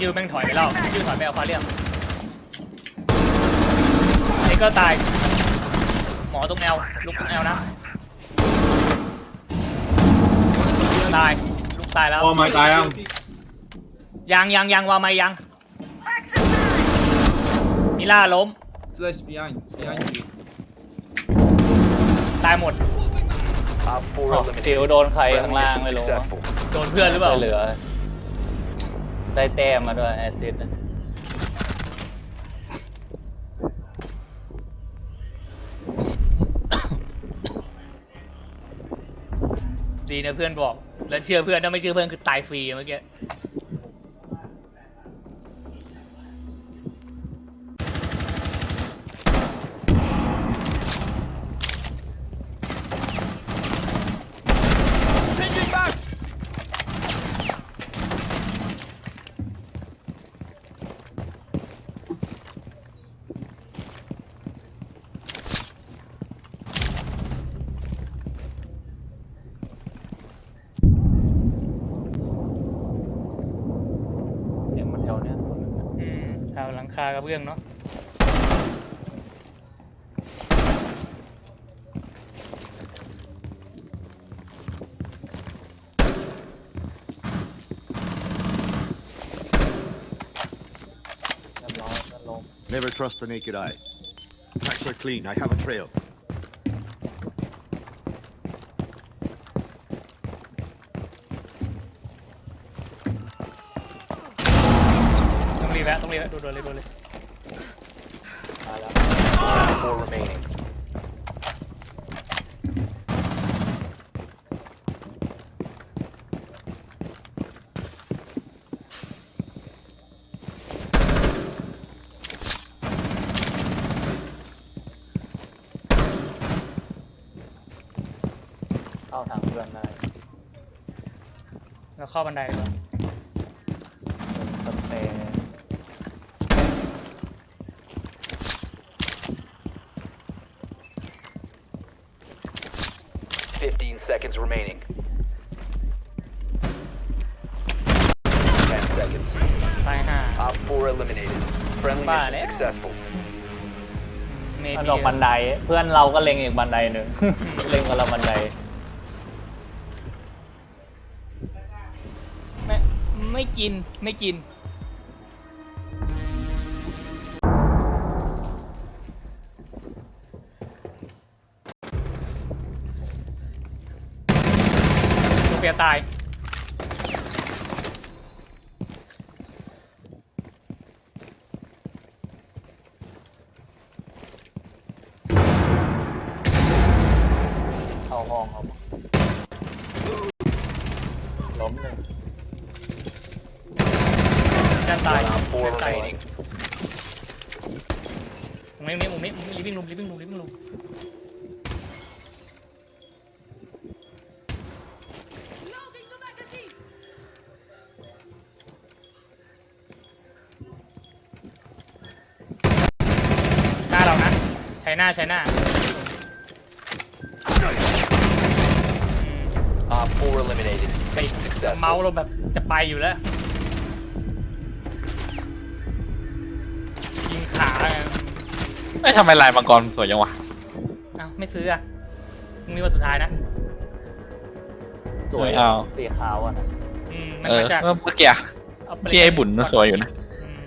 คิวแม่งถอยไปแล้วคิวถอยไปเอาควาเรียมเอ็กก็ตาย หมอตรงแนวลุกตรงแนวนะตายลุกตายแล้วโอ้ไม่ตายยังยังยังยังวางไม่ยังมิล่าล้ม Slash behind behind me ตายหมด Op 4อ๋อ eliminated. สิวโดนใครข้าง Friendly ล่าง mission ไม่รู้ successful. โดนเพื่อนหรือเปล่า ไม่เหลือ ได้แต้มมาด้วยแอซิดดีนะเพื่อนบอก แล้วเชื่อเพื่อนถ้าไม่เชื่อเพื่อนคือตายฟรีเมื่อกี้ เสียงมันแถวเนี้ย อืมเอาหลัง คากระเบื้องเนาะเรียบร้อยก็ลง Never trust the naked eye. Tracks are clean. I have a trail. ต้อง รีบแวะต้องรีบแวะดูดูเลยดูเลยตายแล้ว Four remaining. เข้าทางเพื่อนได้ แล้วเข้าบันไดก่อน สเปรย์ 15 seconds remaining. 10 seconds. ตายห่า Op 4 eliminated. Friendly Ba mission đấy. successful. เมมันบีออกบันไดเพื่อนเราก็เล็งอีกบันไดหนึ่ง เล็งกับเราบันไดไม่ไม่กินไม่กิน ตาย เข้าห้องครับล้มหนึ่งจันตาย Op 4จันตาย remaining. มุมนี้มุมนี้มุมนี้ลิฟวิ่งลุมลิฟวิ่งลุมลิฟวิ่งลุม ใช้หน้าใช้หน้าอืม Op 4 eliminated. ไป Successful. เมาส์เราแบบจะไปอยู่แล้ว ยิงขาไงเอ้ยทำไมลายมังกรสวยจังวะ เอ้าไม่ซื้ออะพรุ่งนี้วันสุดท้ายนะ สวยเอาสีขาวอะนะอืมมันเออมาจากเมื่อกี้อะเอาไปที่ไอ้บุญมันสวยอยู่นะ อืม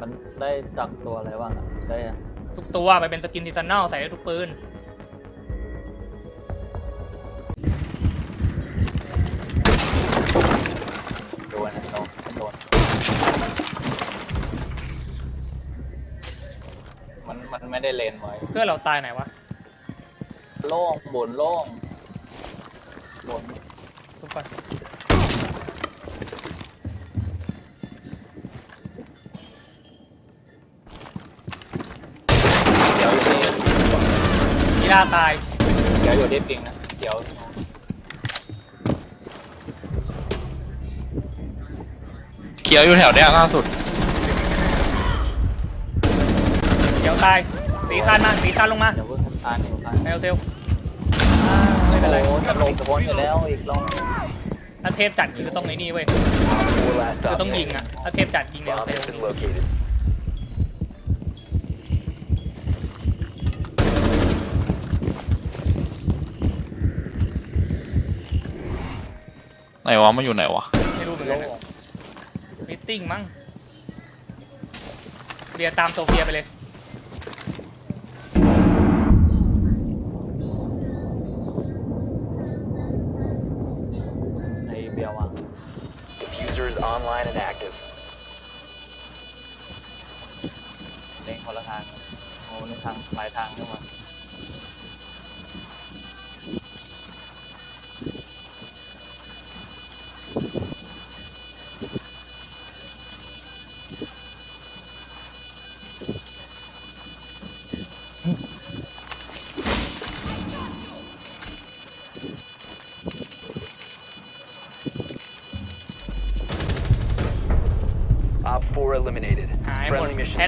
มันได้จากตัวอะไรบ้างอะได้อะ ทุกตัวไปเป็นสกินซีซันแนลใส่ได้ทุกปืน โดนอะโดนโดนมันมันไม่ได้เลนไว้ เพื่อนเราตายไหนวะโล่งบนโล่งบนทุกคนมีเดี๋ยวอยู่ที่ล่าตาย เดี๋ยวอยู่ที่ปิงนะ เดี๋ยวเขียวอยู่แถวเนี้ยล่าสุด เดี๋ยวตาย สีคานมา สีคานลงมา เดี๋ยวเพิ่งอ่านอยู่อ่านแมวเซลอ่าไม่เป็นไรโอ้โหจะลงจะพ้นอยู่แล้วอีกลองไม่เป็นไรโดนไม่เป็นไรโดนไม่เป็นไรถ้าเทพจัดคือต้องไอ้นี่เว้ย Four last คือ stop ต้องยิง standing. อะ ถ้าเทพจัดยิงใน Bomb เซล has been located. ไหนวะมันอยู่ไหนวะไม่รู้เหมือนกันมิทติ้งมั้งเรียตามโซเฟียไปเลยไอเบียร์ว่ะ Diffuser is online and active. เล่งคนละทางโอ้ในทางหลายทางเข้ามา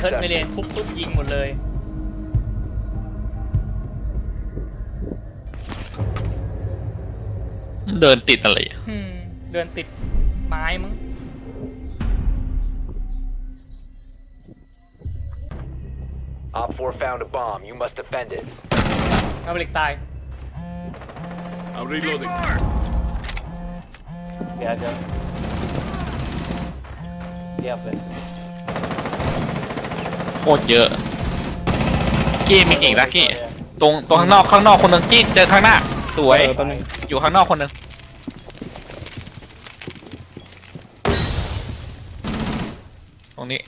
เฮิร์ตไปเลย successful. ทุบทุบยิงหมดเลย เดินติดอะไรอะอืม เดินติดไม้มั้ง Op 4 found a bomb. You must defend it. เอาเบลิกตาย I'm reloading. เบียร์จะเรียบเลยโค ตรเยอะกี้มีอีกนะกี้ตรงตรงข้างนอกข้างนอกคนหนึ่งกี้เจอข้างหน้าสวยอยู่ข้างนอกคนหนึ่งตรงนี้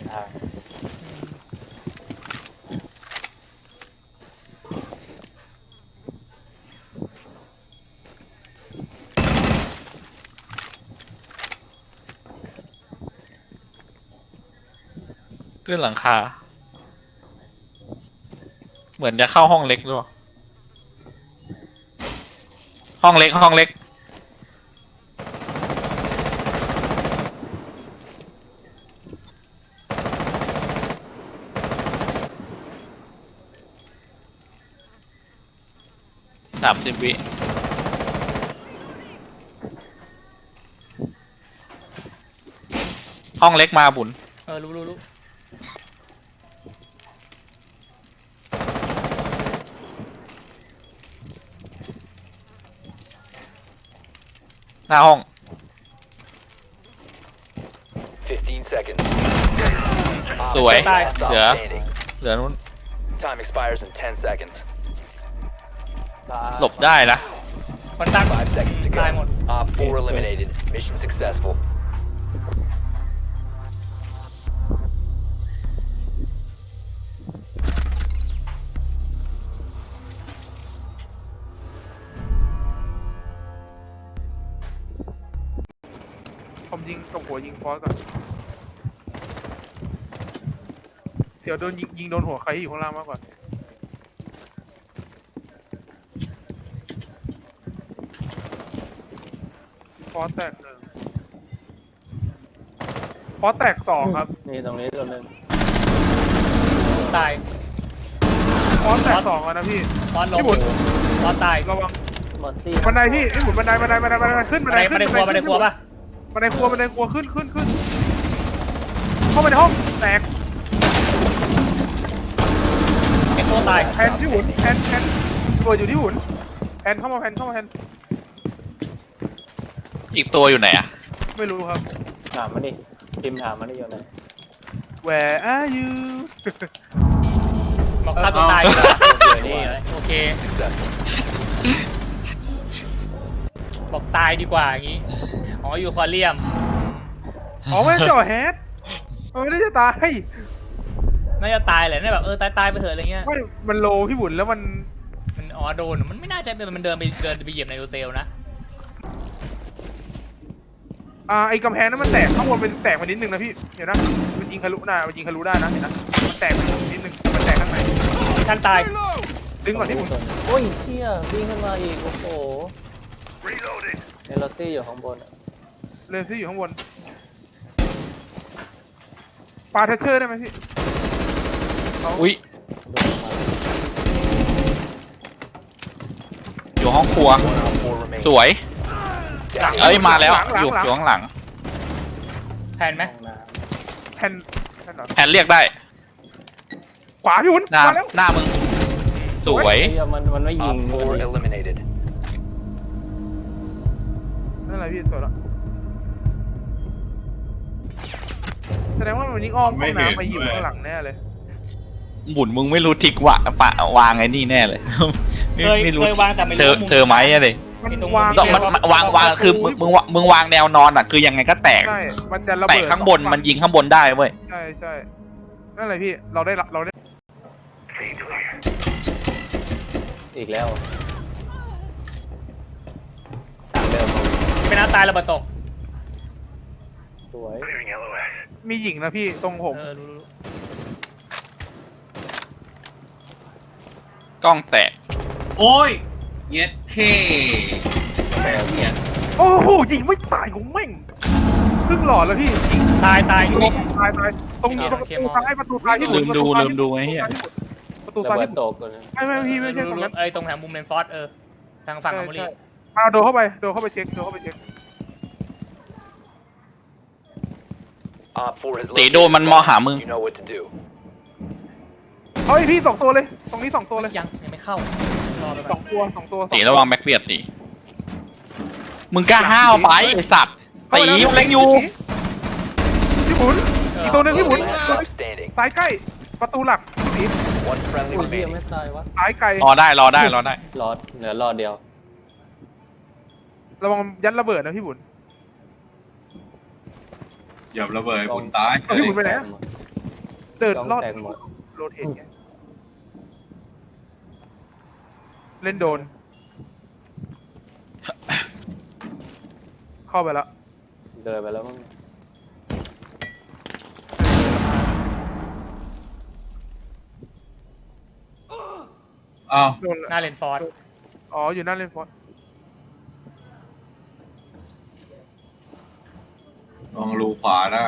นทางขึ้นหลังคา เหมือนจะเข้าห้องเล็กด้วยห้องเล็กห้องเล็ก สามสิบวิห้องเล็กมาบุญเออรู้รู้รู้หน้าห้อง15 seconds. Op สวย four last stop เหลือ standing. เหลือนู้น Time expires in 10 seconds. หลบได้นะคนตั้ง5 seconds to go. ตายหมด Op 4 eliminated. Mission successful. ผมยิงตรงหัวยิงฟอสก่อนเดี๋ยวโดนยิงยิงโดนหัวใครที่อยู่ข้างล่างมากกว่า อสแตกหนึ่งฟอสแตกสองครับนี่ตรงนี้ตัวหนึงตายฟอสแตกสองแล้วนะพี่ ตอนลงพี่บุญ ตอนตายระวังหมดซี่บันไดพี่ไอ้ยหมุนบันไดบันไดบันไดบันไดขึ้นบับันนไดไดขึ้บันนไดครัวบันไดครัวปะบันไดครัวบันไดครัวขึ้นขึ้นขึ้นเข้าไปในห้องแตกไอ้ตัวตายแพนที่หมุนแพนแพนตัวอยู่ที่หมุนแพนเข้ามาแพนเข้ามาแพน อีกตัวอยู่ไหนอะไม่รู้ครับ ถามมันดิพิมพ์ถามมันดิอยู่ไหน Where are you บอกฆ่าตัวตายดีกว่านี่โอเค Successful. บอกตายดีกว่าอย่างงี้ อ๋ออยู่คอเรียม อ๋อไม่ได้เจ่อแฮดมันไม่ได้จะตายน่าจะตายแหละเนี่ยแบบเออตายตายไปเถอะอะไรเงี้ย ไม่มันโลพี่บุญแล้วมัน มันอ๋อโดน มันไม่น่าจะเป็นมันเดินไปเดินไปเหยียบในโอเซลนะ อ่าไอ้กำแพงนั้นมันแตกข้างบนมันแตกมานิดนึงนะพี่เดี๋ยวนะมันยิงทะลุได้มันยิงทะลุได้นะเห็นนะมันแตกมานิดนึงแต่มันแตกข้างในท่านตาย ดึงก่อนที่ผมโอ้ยเชี่ยวิ่งขึ้นมาอีก โอ้โหเอลตี้อยู่ข้างบนอะเลนซี่อยู่ข้างบนปาเทเชอร์ได้ไหมพี่อุ้ยโดนมาอยู่ห้องครัว One op four remaining. สวย Down. เอ้ยมาแล้วอยู่อยู่ข้างหลังแผนไหมห้องน้แทนแทนเหรอแผนเรียกได้ขวาพี่หุ่นหน้ามาแล้วหน้ามึง สวยำเฮียมันมันไม่ยิง Op four มันยิง eliminated. นั่นอะไรพี่สวยแล้วแสดงว่ามันยิงอ้อมห้องน้ำมายิงข้างหลังแน่เลย หมุนมึงไม่รู้ทิกวะปะวางไอ้นี่แน่เลย ไม่เคยไม่รู้เคยวางแต่ไม่เธรู้อมุม เธอไหมอะดิ มันไอ้ตรงวางต้องมันมันวางวางคือมึงมึงวางมึงวางแนวนอนอะคือยังไงก็แตก ใช่มันจะระแตเบิกดข้างบนมันยิงข้างบนได้เว้ย ใช่ใช่นั่นอะไรพี่เราได้รับเราได้อีกแล้วตามเดิมไม่น่าตายระเบิดตกสวยมีหญิงนะพี่ตรงผม เออรู้รู้กล้องแตกโอ้ย เย็ดเคเนี่ยโอ้โหยิงไม่ตายของแม่งครึ่งหลอดแล้วพี่ยิงตายตายอยู่นี่ตายตายตรงโอเคตรงประโอเคตูมองซ้ายประตูซ้ายที่หลืมดูประตูซ้ายลืมดูไอ้เหี้ยประตูระซ้ายเบิที่ดตกเลย ไม่ไม่พี่ไม่ใช่ตรงนั้นเอ้ยตรงแถวมุมเลนฟอสเออทางฝั่งของบุรีใช่ใช่เอาโดนเข้าไปโดนเข้าไปเช็คโดนเข้าไปเช็ค Op four has ตี located โดนมันมองหามึง You know what to do. เฮ้ยพี่สองตัวเลย ตรงนี้สองตัวเลยยังยังไม่เข้ารอไป สก่ออนงตัวสองตัวสอตีงระวังแบ็คเฟียดตีมึงกล้าห้าวไปไอ้สัตว์ตีมันเล็งอยู่พี่หมุนอีกตัวหนึ่งพี่หมุน Last stop standing. ซ้ายใกล้ประตูหลักพี่ One friendly โอ้ยเฮีย remaining. ไม่ตายวะซ้ายไกลรอได้รอได้รอได้รอดเหลือรอดเดียวระวังยัดระเบิดนะพี่บุญอย่าระเบิดคุณตายเอาพี่บุญไปไหนอะเดินต้องรอดแตกหมดโรเทตไง เล่นโดน เข้าไปแล้วเดินไปแล้วมั้งอ้าวโดนหน้าเลนฟอสอ๋อ อยู่หนั่นเล่นฟอสลองรูขวาหน้า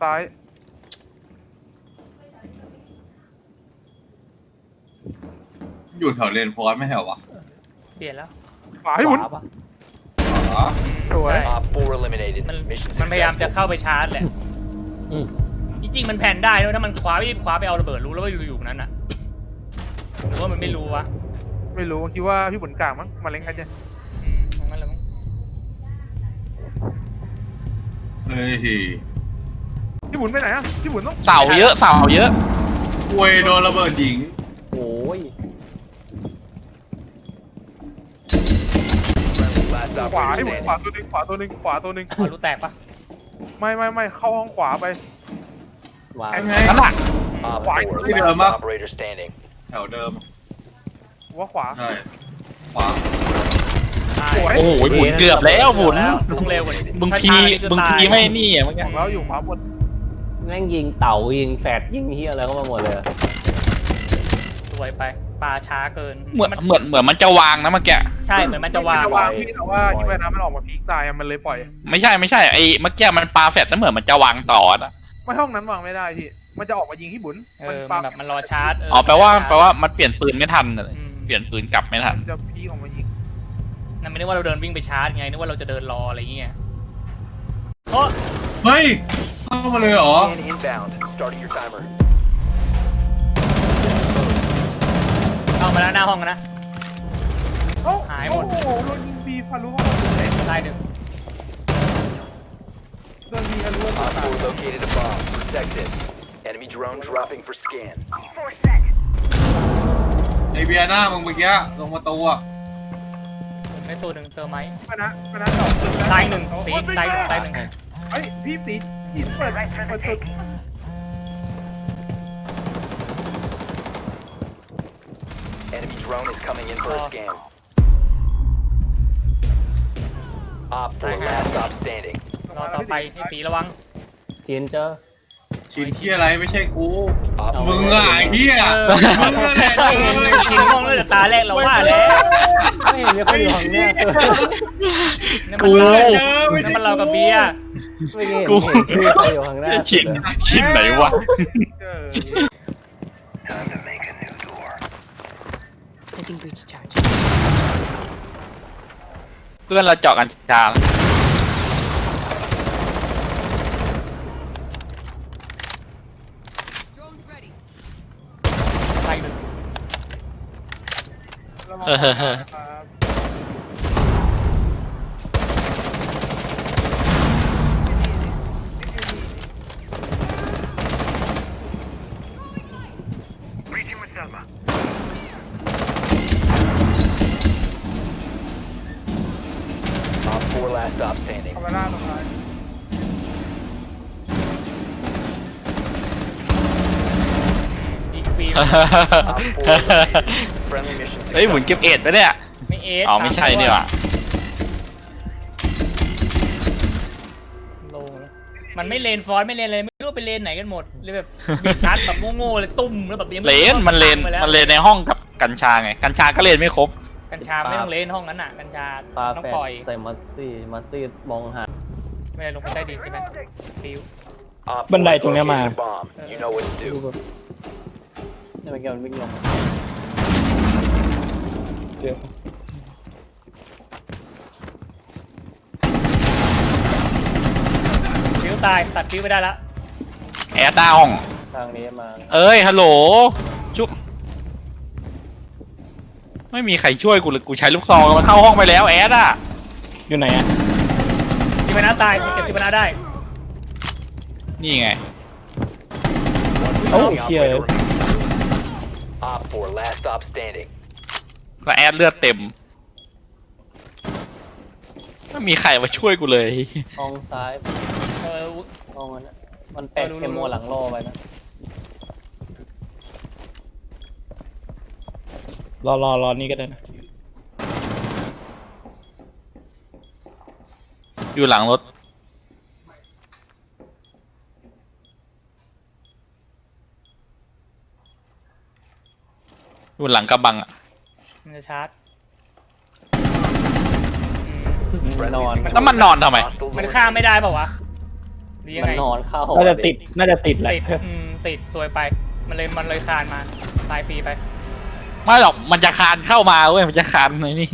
ซ้าย อยู่แถวเลนฟอร์สไม่ใช่เหรอวะเปลี่ยนแล้วขวาพี่บุญขวาปะอ๋อสวยใช่ Op four eliminated. มัน Mission มันพยายามจะ successful. เข้าไปชาร์จแหละอืม จริงๆมันแผนได้ด้วยถ้ามันคว้าไปคว้าไปเอาระเบิดรู้แล้วว่าอยู่อยู่นั้นอะหรือว่ามันไม่รู้วะไม่รู้คิดว่าพี่บุญกลางมั้งมาเล่นกันเนี่ยอืมตรงนั้นเลยมั้งเฮ้ยพี่บุญไปไหนอะพี่บุญต้องเสาเยอะเสาเยอะอวยโดนระเบิดหญิง โอ้ย Friendly last ขวา operator พี่บุญ standing. ขวาตัวหนึ่งขวาตัวหนึ่งขวาตัวหนึ่งเอารู้แตกปะไม่ไม่ไม่เข้าห้องขวาไปวางยังไง นั่นแหละ Op Why? four, Leave it last alone. operator standing. แถวเดิมว่าขวา ใช่ขวาตายสวย โอ้โหหมุนเกือบแล้วหมุนแล้วต้องเร็วกว่านี้มึงถ้าพีช้านี่คือมึงตายพีไม่นี่อะเมื่อขกี้องเราอยู่ขวาบนแม่งยิงเต่ายิงแฟดยิงเฮียอะไรเข้ามาหมดเลย สวยไป ปลาช้าเกินเหมือนเหมือนเหมือนมันจะวางนะเมื่อกี้ใช่เหมือนมันจะวางจะวางพี่แต่ว่ายิงไปน้ำมันออกมาพีกตายอะมันเลยปล่อย ไม่ใช่ไม่ใช่ไอ้เมื่อกี้มันปาแฟดแล้วเหมือนมันจะวางต่อนะไม่ห้องนั้นวางไม่ได้พี่มันจะออกมายิงที่บุญเออมันแบบมันรอชาร์จเอ๋อแปลว่าแปลว่ามันเปลี่ยนปืนไม่ทันเลยอืมเปลี่ยนปืนกลับไม่ทันมันจะพีกออกมายิงนั่นไม่ได้ว่าเราเดินวิ่งไปชาร์จไงนึกว่าเราจะเดินรออะไรอย่างเงี้ยโอ้เฮ้ยเข้ามาเลยเหรอ มาแล้วหน้าห้องนะโอ้หายหมด โอ้โหโดนยิงบีพารุเข้ามาเลยตายหนึ่งโดนยิงทะลุเข้า Op มา four located a bomb. Protect it. Enemy drone dropping for scan. ไอเบียร์หน้ามึงเมื่อกี้ลงมาตัวผมได้ตัวหนึ่งเติมไหมไปนะไปนะต่อตายหนึ่งสีตายตายหนึ่งเฮ้ยพี่สีหินเปิดเปิดตึก drone is coming in for a Oh. scan. Op 4 last stop standing. รอต่อไปให้ตีระวัง จีนเจอ ชิ้นที่อะไรไม่ใช่กู Op มึง four อะไอ้ eliminated. เหี้ยเออ มึงนั่นแหละไม่เห็นกินม่วงเลยแต่ตาแรกเราว่าแล้ว ไม่เห็นมีคนอยู่ข้างหน้านั่นมันเรานั่นมันเรากับเบียร์ ไม่เห็นเห็นชื่อใครอยู่ข้างหน้า ชิน ชินไหนวะ เออ Setting breach charge. เพื่อนเราเจาะกันชาไปหนึ่งระวังเออเออเออ ครับ Op 4 last stop standing. คาเมล่าตรงท้ายอีกฟิล์ม Op 4 eliminated. Friendly mission เฮ้ยหมุน success. เก็บเอ็ดไปะเนี่ยไม่เอสอ๋อไม่ใช่นี่หว่าโลแล้วมันไม่เลนฟอยไม่เลนเลยไม่รู้ว่าไปเลนไหนกันหมดเลยแบบบีชาร์จแบบโง่ๆเลยตุ้มแล้วแบบยังเลไนมันเลน ไปแว มันเลนในห้องกับกัญชาไง กัญชาก็เลนไม่ครบ กัญชาไม่ต้องเลนห้องนั้นน่ะ กัญชาปลาต้องแฟปล่อย ใส่มัสซี่มัสซี่มองหาไม่ได้ลงไปใต้ดินใช่ไหมฟิว Op บันได4ตรงเนี้ยมา located a bomb. You know what to ดู do. แบบนี่มันเกี่ยวมันวิ่งลงมาเจอฟิวตายตัดฟิวไปได้ละแอร์หน้าห้องทางนี้มา เอ้ยฮัลโหลจุ๊บ ไม่มีใครช่วยกูเลยกูใช้ลูกซองมันเข้าห้องไปแล้วแอดอะอยู่ไหนอะจิบานาตายเก็บจิบานาได้นี่ไง โอ้ Friendly เชี่ย operator remaining. Op 4 last stop standing. แล้วแอดเลือดเต็มไม่มีใครมาช่วยกูเลยห้องซ้ายเออห้องนั้นน่ะมันแปะเออรู้เคมโมรู้หลังโลไปนะ รอรอรอนี่ก็ได้นะอยู่หลังรถ อยู่หลังกระบังอะ มันจะชาร์จ Friendly นอน victorious. แล้วมันนอนทำไม Hostile มัน located. ข้ามไม่ได้เปล่าวะหรือยังมันไงนอนเข้าน่าจะติดน่าจะติดแหละติดอืมติดซวยไป มันเลยมันเลยคานมาตายฟรีไป ไม่หรอกมันจะคานเข้ามาเว้ยมันจะคานในนี่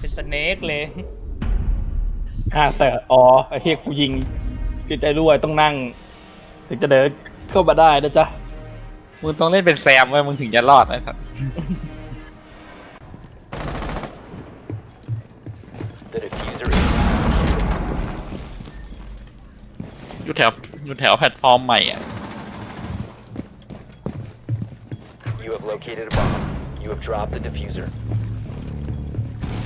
เป็นสเนกเลยอ่าแต่อ๋อไอ้เฮียกูยิงจิตใจรั่วต้องนั่ง ถึงจะเดินเข้ามาได้นะจ๊ะมึงต้องเล่นเป็นแซมเว้ยมึงถึงจะรอดนะครับ The diffuser is อยู่แถวอยู่แถวแพลตฟอร์มใหม่อะ You have located a bomb. You have dropped the diffuser.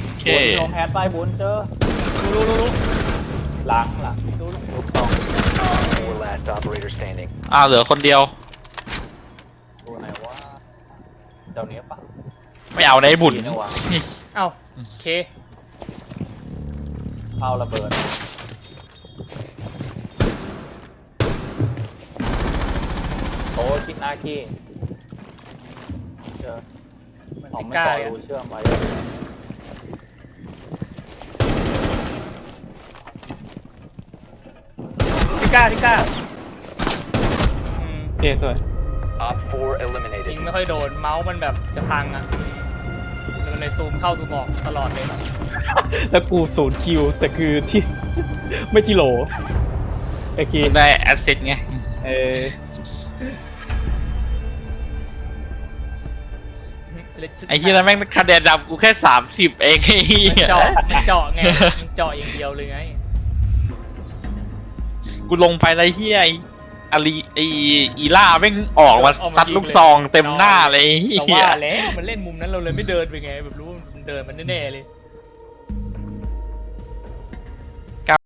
โอเค บุญลงแฮดไปบุญเจอรู้รู้รู้หลังหลังดูลูกสอง Four last operator standing. อ่าเหลือคนเดียวดูไหนว่าเดี๋ยวนี้ปะไม่เอาในบุญดีนะวะเอ้าโอเค เอาระเบิดโอ้คิดอาคีเจอมัน อ๋อซิไม่ก้าต่อเลยรูเชื่อมไว้ซิก้าซิก้าอืมโอเคสวย Op 4ยิง eliminated. ไม่ค่อยโดนเมาส์มันแบบจะพังอะมันเลยซูมเข้าซูมออกตลอดเลยแล้วกูศูนย์คิวแต่คือที่ ไม่ที่โหลโอเคมึงได้แอสเซทไง เออ ไอ้ที่นั้นแม่งคะแนนดำกูแค่สามสิบเองไอ้เหี้มันยเจาะมันเจาะไงมันเจาะอย่างเดียวเลยไง กูลงไปแล้วเฮียไอ้อารีไอ้อีล่าแม่งออกมาซัดลูกซองเต็มหน้าเลยไอ้เราเฮียว่าแล้วมันเล่นมุมนั้นเราเลยไม่เดินไปไง แบบรู้ว่ามันเดินมันแน่ๆเลย